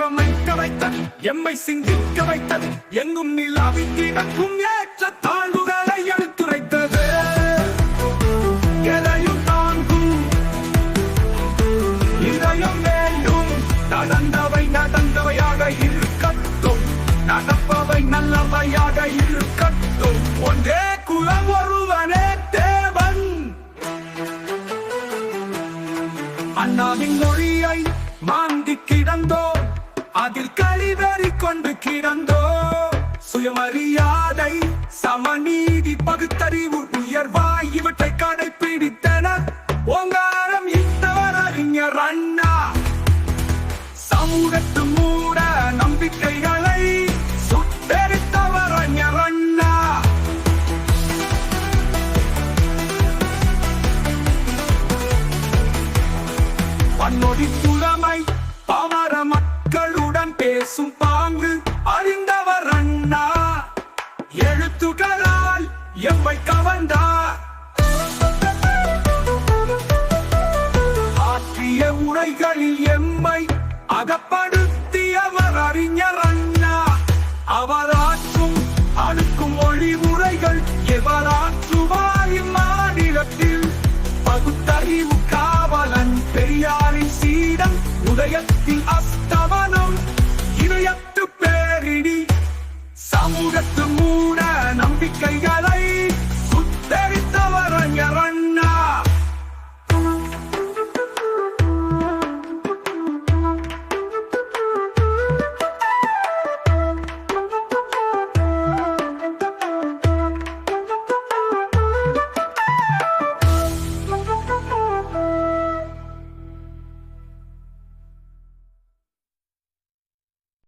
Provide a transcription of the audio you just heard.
எம்மை வைத்தது எம்மை சிந்திக்க வைத்தது எங்கும் நிலாவி கிடக்கும் ஏற்ற தாழ்வுகளை எடுத்துரைத்தது. எதையும் தாங்கும் இதயம் வேண்டும். நடந்தவை நடந்தவையாக இருக்கட்டும். நடப்பவை நல்லவையாக இருக்கட்டும். ஒன்றே குலம் ஒருவனே தேவன். அண்ணாவின் மொழியை மாந்தி கிடந்தோ அதில் கழிவறி கொண்டு கிடந்தோ. சுயமரியாதை சமநீதி பகுத்தறிவு உயர்வாய் இவற்றை கடைபிடித்தனர் ஓங்காரம் இட்டவர் அறிஞர் அண்ணா. சமூகத்து எம்மை ஆற்றிய உரைகளில் எம்மை அகப்படுத்தியவர் அறிஞர் அண்ணா. அவர் ஆற்றும் அடுக்கும் மொழி உரைகள் எவராற்றுவார் இம்மாநிலத்தில் பகுத்தறிவு காவலன் பெரியாரின் சீடம் உதயத்தில் இணையத்து பேரிடி. சமூகத்து மூட நம்பிக்கைகளை